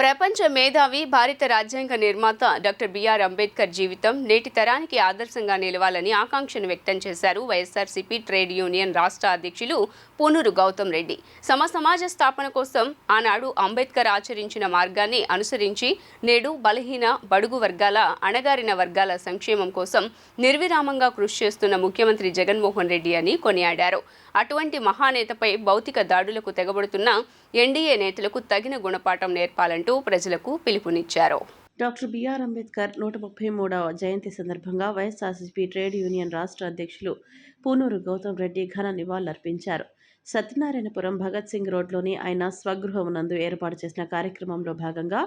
ప్రపంచ మేధావి భారత రాజ్యాంగ నిర్మాత డాక్టర్ బిఆర్ అంబేద్కర్ జీవితం నేటి తరానికి ఆదర్శంగా నిలవాలని ఆకాంక్షను వ్యక్తం చేశారు వైఎస్ఆర్సీపీ ట్రేడ్ యూనియన్ రాష్ట్ర అధ్యక్షులు పూనూరు గౌతమ్ రెడ్డి. సమ సమాజ స్థాపన కోసం ఆనాడు అంబేద్కర్ ఆచరించిన మార్గాన్ని అనుసరించి నేడు బలహీన బడుగు వర్గాల అణగారిన వర్గాల సంక్షేమం కోసం నిర్విరామంగా కృషి చేస్తున్న ముఖ్యమంత్రి జగన్మోహన్ రెడ్డి అని కొనియాడారు. అటువంటి మహానేతపై భౌతిక దాడులకు తెగబడుతున్న ఎన్డీఏ నేతలకు తగిన గుణపాఠం నేర్పాలంటూ ప్రజలకు పిలుపునిచ్చారు. డాక్టర్ బిఆర్ అంబేద్కర్ నూట ముప్పై మూడవ జయంతి సందర్భంగా వైఎస్ఆర్సీపీ ట్రేడ్ యూనియన్ రాష్ట్ర అధ్యక్షులు పూనూరు గౌతమ్ రెడ్డి ఘన నివాళులర్పించారు. సత్యనారాయణపురం భగత్ సింగ్ రోడ్లోని ఆయన స్వగృహం నందు ఏర్పాటు చేసిన కార్యక్రమంలో భాగంగా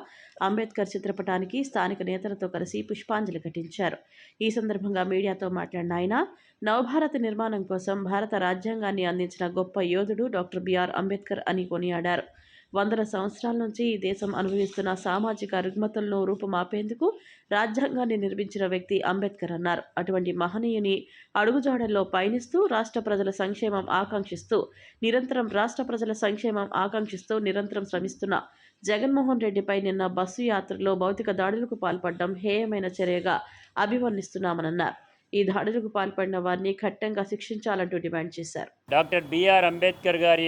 అంబేద్కర్ చిత్రపటానికి స్థానిక నేతలతో కలిసి పుష్పాంజలి ఘటించారు. ఈ సందర్భంగా మీడియాతో మాట్లాడిన ఆయన నవభారత నిర్మాణం కోసం భారత రాజ్యాంగాన్ని అందించిన గొప్ప యోధుడు డాక్టర్ బిఆర్ అంబేద్కర్ అని కొనియాడారు. వందల సంవత్సరాల నుంచి ఈ దేశం అనుభవిస్తున్న సామాజిక రుగ్మతలను రూపుమాపేందుకు రాజ్యాంగాన్ని నిర్మించిన వ్యక్తి అంబేద్కర్ అన్నారు. అటువంటి మహనీయుని అడుగుజాడల్లో పయనిస్తూ రాష్ట్ర ప్రజల సంక్షేమం ఆకాంక్షిస్తూ నిరంతరం రాష్ట్ర ప్రజల సంక్షేమం ఆకాంక్షిస్తూ నిరంతరం శ్రమిస్తున్న జగన్మోహన్ రెడ్డిపై నిన్న బస్సు యాత్రలో భౌతిక దాడులకు పాల్పడడం హేయమైన చర్యగా అభివర్ణిస్తున్నామన్నారు ఈ దాడులకు పాల్పడిన వారిని ఖట్టంగా శిక్షించాలంటూ డిమాండ్ చేశారు. డాక్టర్ బిఆర్ అంబేద్కర్ గారి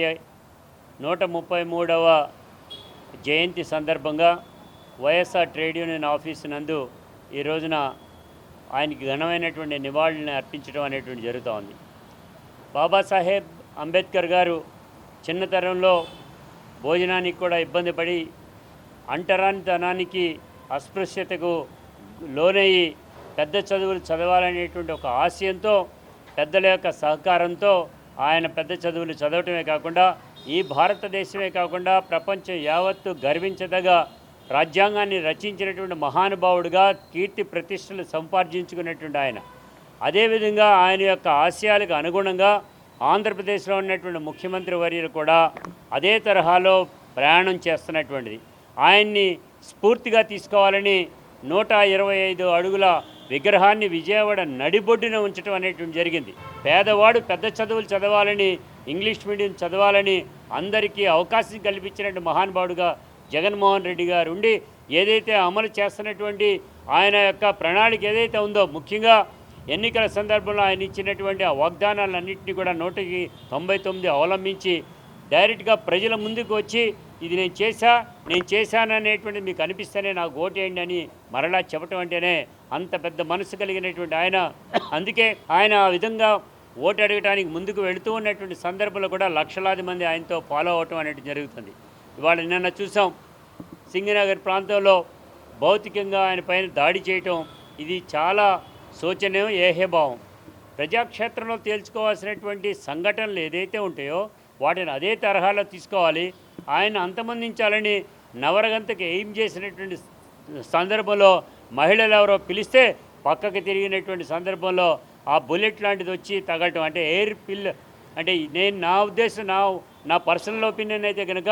నూట ముప్పై మూడవ జయంతి సందర్భంగా వైఎస్ఆర్ ట్రేడ్ యూనియన్ ఆఫీస్ నందు ఈ రోజున ఆయనకి ఘనమైనటువంటి నివాళులను అర్పించడం అనేటువంటి జరుగుతూ ఉంది. బాబాసాహెబ్ అంబేద్కర్ గారు చిన్నతరంలో భోజనానికి కూడా ఇబ్బంది పడి అంటరానితనానికి అస్పృశ్యతకు లోనయ్యి పెద్ద చదువులు చదవాలనేటువంటి ఒక ఆశయంతో పెద్దల యొక్క సహకారంతో ఆయన పెద్ద చదువులు చదవటమే కాకుండా ఈ భారతదేశమే కాకుండా ప్రపంచం యావత్తు గర్వించదగ రాజ్యాంగాన్ని రచించినటువంటి మహానుభావుడిగా కీర్తి ప్రతిష్టలు సంపార్జించుకున్నటువంటి ఆయన. అదేవిధంగా ఆయన యొక్క ఆశయాలకు అనుగుణంగా ఆంధ్రప్రదేశ్లో ఉన్నటువంటి ముఖ్యమంత్రి వర్యులు కూడా అదే తరహాలో ప్రయాణం చేస్తున్నటువంటిది. ఆయన్ని స్ఫూర్తిగా తీసుకోవాలని నూట ఇరవై ఐదు అడుగుల విగ్రహాన్ని విజయవాడ నడిబొడ్డున ఉంచడం అనేటువంటి జరిగింది. పేదవాడు పెద్ద చదువులు చదవాలని ఇంగ్లీష్ మీడియం చదవాలని అందరికీ అవకాశం కల్పించినట్టు మహానుభావుడుగా జగన్మోహన్ రెడ్డి గారు ఉండి ఏదైతే అమలు చేస్తున్నటువంటి ఆయన యొక్క ప్రణాళిక ఏదైతే ఉందో ముఖ్యంగా ఎన్నికల సందర్భంలో ఆయన ఇచ్చినటువంటి ఆ వాగ్దానాలన్నింటినీ కూడా నూటికి తొంభై తొమ్మిది అవలంబించి డైరెక్ట్గా ప్రజల ముందుకు వచ్చి ఇది నేను చేశా నేను చేశాననేటువంటి మీకు అనిపిస్తేనే నాకు ఓటేయండి అని మరలా చెప్పటం అంటేనే అంత పెద్ద మనసు కలిగినటువంటి ఆయన. అందుకే ఆయన ఆ విధంగా ఓటు అడగడానికి ముందుకు వెళుతూ ఉన్నటువంటి సందర్భంలో కూడా లక్షలాది మంది ఆయనతో ఫాలో అవటం అనేది జరుగుతుంది. ఇవాళ నిన్న చూసాం సింగనగర్ ప్రాంతంలో భౌతికంగా ఆయన పైన దాడి చేయటం ఇది చాలా శోచనీయం ఏహేభావం. ప్రజాక్షేత్రంలో తేల్చుకోవాల్సినటువంటి సంఘటనలు ఏదైతే ఉంటాయో వాటిని అదే తరహాలో తీసుకోవాలి. ఆయన అంతమందించాలని నవరగంతకి ఎయిమ్ చేసినటువంటి సందర్భంలో మహిళలు ఎవరో పిలిస్తే పక్కకి తిరిగినటువంటి సందర్భంలో ఆ బుల్లెట్ లాంటిది వచ్చి తగలటం. అంటే ఎయిర్ పిల్ అంటే నేను నా ఉద్దేశం నా నా పర్సనల్ ఒపీనియన్ అయితే కనుక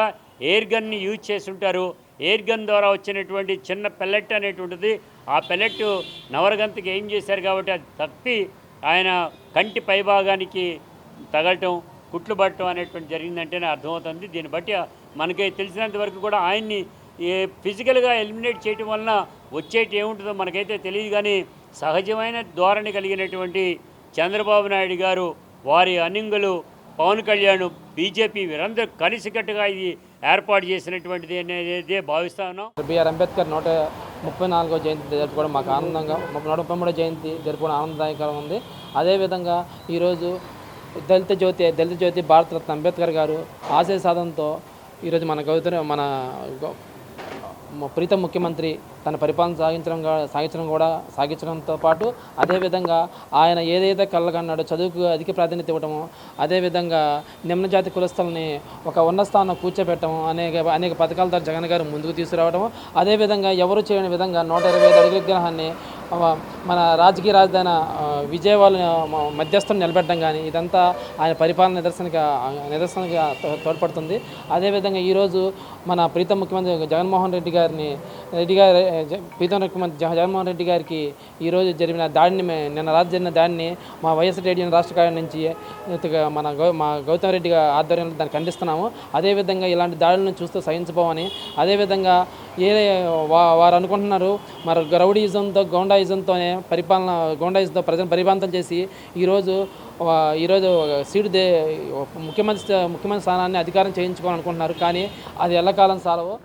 ఎయిర్ గన్ని యూజ్ చేసి ఉంటారు. ఎయిర్ గన్ ద్వారా వచ్చినటువంటి చిన్న పెల్లెట్ అనేటువంటిది ఆ పెల్లెట్ నవరగంతకి ఏం చేశారు కాబట్టి అది తప్పి ఆయన కంటి పైభాగానికి తగలటం కుట్లు పట్టడం అనేటువంటి జరిగిందంటేనే అర్థమవుతుంది. దీన్ని బట్టి మనకి తెలిసినంత వరకు కూడా ఆయన్ని ఫిజికల్గా ఎలిమినేట్ చేయటం వలన వచ్చేటి ఏముంటుందో మనకైతే తెలియదు. కానీ సహజమైన ధోరణి కలిగినటువంటి చంద్రబాబు నాయుడు గారు వారి అనింగులు పవన్ కళ్యాణ్ బీజేపీ వీరందరూ కలిసికట్టుగా ఇది ఏర్పాటు చేసినటువంటిది అనేది భావిస్తా ఉన్నాం. బిఆర్ అంబేద్కర్ నూట ముప్పై నాలుగో జయంతి జరుపుకోవడం మాకు ఆనందంగా నూట ముప్పై మూడో జయంతి జరుపుకోవడం ఆనందదాయకరం ఉంది. అదేవిధంగా ఈరోజు దళిత జ్యోతి దళిత జ్యోతి భారతరత్న అంబేద్కర్ గారు ఆశయ సాధనతో ఈరోజు మన గౌతమ మన ప్రీతం ముఖ్యమంత్రి తన పరిపాలన సాగించడం సాగించడం కూడా సాగించడంతో పాటు అదేవిధంగా ఆయన ఏదైతే కళ్ళగన్నాడో చదువుకు అధిక ప్రాధాన్యత ఇవ్వటము అదేవిధంగా నిమ్న జాతి ఒక ఉన్నత స్థానం కూర్చోబెట్టడం అనేక అనేక పథకాల ద్వారా జగన్ గారు ముందుకు తీసుకురావడము అదేవిధంగా ఎవరు చేయని విధంగా నూట ఇరవై ఐదు అడుగుల విగ్రహాన్ని మన రాజకీయ రాజధాని విజయవాడ మధ్యస్థం నిలబెట్టడం కానీ ఇదంతా ఆయన పరిపాలన నిదర్శనగా నిదర్శనగా తో- తోడ్పడుతుంది. అదేవిధంగా ఈరోజు మన ప్రీతం ముఖ్యమంత్రి జగన్మోహన్ రెడ్డి గారిని రెడ్డి గారి జ- ప్రీతం ముఖ్యమంత్రి జగన్మోహన్ రెడ్డి గారికి ఈరోజు జరిగిన దాడిని నిన్న రాత్రి జరిగిన దాడిని మా వైఎస్ రెడ్డి రాష్ట్ర కార్యం నుంచి మన గౌ మా గౌతమ్ రెడ్డి ఆధ్వర్యంలో దాన్ని ఖండిస్తున్నాము. అదేవిధంగా ఇలాంటి దాడులను చూస్తూ సహించబోమని అదేవిధంగా ఏ వా- వారు అనుకుంటున్నారు మరి రౌడీయిజంతో గోండాయిజంతోనే పరిపాలన గోండాయిజంతో ప్రజలను పరిపాలన చేసి ఈరోజు ఈరోజు సీటు దే ముఖ్యమంత్రి ముఖ్యమంత్రి స్థానాన్ని అధికారం చేయించుకోవాలనుకుంటున్నారు. కానీ అది ఎల్లకాలం సాలవు.